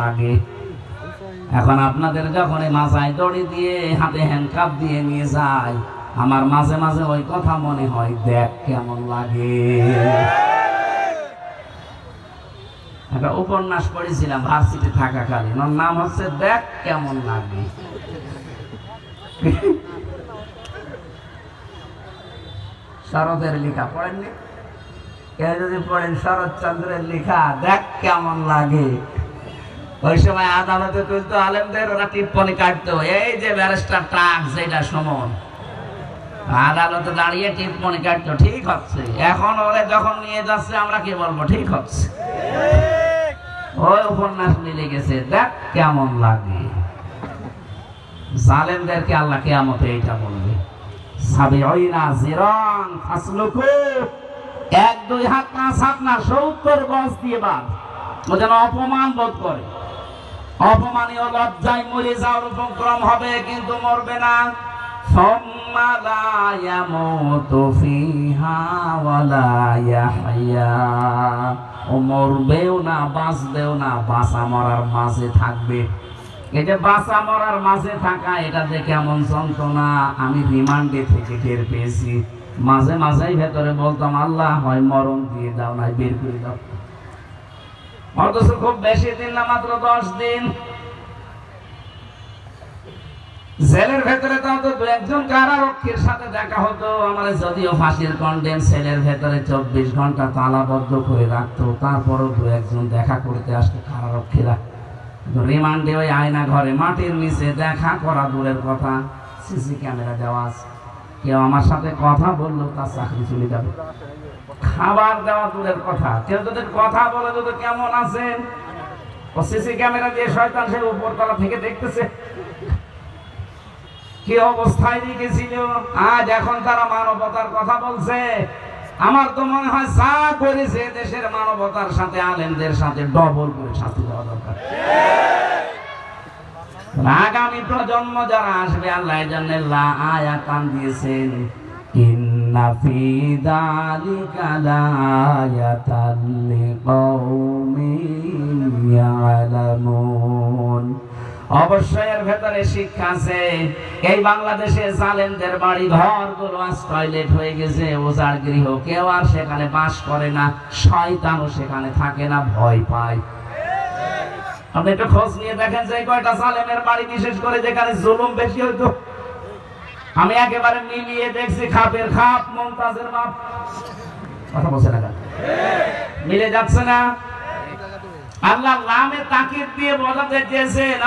লাগে। এখন আপনাদের যখন এই মাথায় দড়ি দিয়ে, হাতে হ্যান্ডকাপ দিয়ে নিয়ে যায়, আমার মাঝে মাঝে ওই কথা মনে হয়, দেখ কেমন লাগে। একটা উপন্যাস পড়েছিলাম ভার্সিটি থাকাকালীন। ওর নাম হচ্ছে, দেখ কেমন লাগে। শরতের লেখা পড়েননি? কেউ যদি পড়েন শরৎচন্দ্রের লেখা, দেখ কেমন লাগে। ওই সময় আদালতে তুলতো আলেমদের, ওরা টিপ্পনি কাটতো, এই যে ব্যারিস্টার টাক যেটা সমন। আদালতে দাঁড়িয়ে টিপ্পনি কাটতো, ঠিক হচ্ছে। এখন ওরে যখন নিয়ে যাচ্ছে, আমরা কি বলব? ঠিক হচ্ছে। ওই উপন্যাস মিলে গেছে, দেখ কেমন লাগে। জালেমদেরকে আল্লাহ কেয়ামতে এইটা বলবে। সাবিঈনা জিরান ফাসলুকু। এক, দুই হাত না সাত না, সত্তর গজ দিয়ে বাদ ও যেন অপমান বোধ করে। অপমানীয় লজ্জায় মরে যাওয়ার উপক্রম হবে, কিন্তু মরবে না। বাঁচবেও না, বাঁচা মরার মাঝে থাকবে। এটা মরার মাঝে থাকা, এটা দেখে এমন আমি রিমান্ডে থেকে টের পেয়েছি। মাঝে মাঝেই ভেতরে বলতাম, আল্লাহ হয় মরণ দিয়ে দাও, নাই বের করে দাও। অথচ খুব বেশি দিন না, মাত্র দশ দিন। জেলের ভেতরে তো একজন কারারক্ষীর সাথে দেখা হতো। আমার যদিও ফাঁসির কন্ডেম সেলের ভেতরে চব্বিশ ঘণ্টা তালাবদ্ধ করে রাখতো, তারপরও দু একজন দেখা করতে আসতো কারারক্ষীরা। রিমান্ডে ওই আয়না ঘরে, মাটির নিচে দেখা করা দূরের কথা, সিসি ক্যামেরা দেওয়া আছে। কেউ আমার সাথে কথা বলল, তার চাকরি চলে যাবে। খাবার দেওয়া দূরের কথা। কেউ যদি কথা বলে, যদি কেমন আছেন ও সিসি ক্যামেরা দিয়ে শয়তান সে উপরতলা থেকে দেখতেছে। কি অবস্থায় রেখেছিল? আজ এখন তারা মানবতার কথা বলছে। আমার তো মনে হয় যা করেছে, দেশের মানবতার সাথে, আলেমদের সাথে ডবল করে শাস্তি দেওয়া দরকার। আগামী প্রজন্ম যারা আসবে, আল্লাহ জন্য আয়াতান দিয়েছেন, ইন্না ফি যালিকা লায়াতান লিকাউমিন ইয়ালামুন। অবশ্যই এর ভেতরে শিক্ষা আছে, এই বাংলাদেশে জালেমদের বাড়ি ঘরগুলো আজ টয়লেট হয়ে গেছে, ওজার গৃহ কেউ আর সেখানে বাস করে না, শয়তানও সেখানে থাকে না, ভয় পায়। আপনি একটু খোঁজ নিয়ে দেখেন যে কয়টা সালেমের বাড়ি বিশেষ করে যেখানে জুলুম বেশি হইতো। আমি একেবারে মিলিয়ে দেখছি, খাপের খাপ, মমতাজের মাপ কথা বলছে না মিলে যাচ্ছে না। আল্লাহ নামে তাকিদ দিয়ে বোঝাতে চেয়েছেন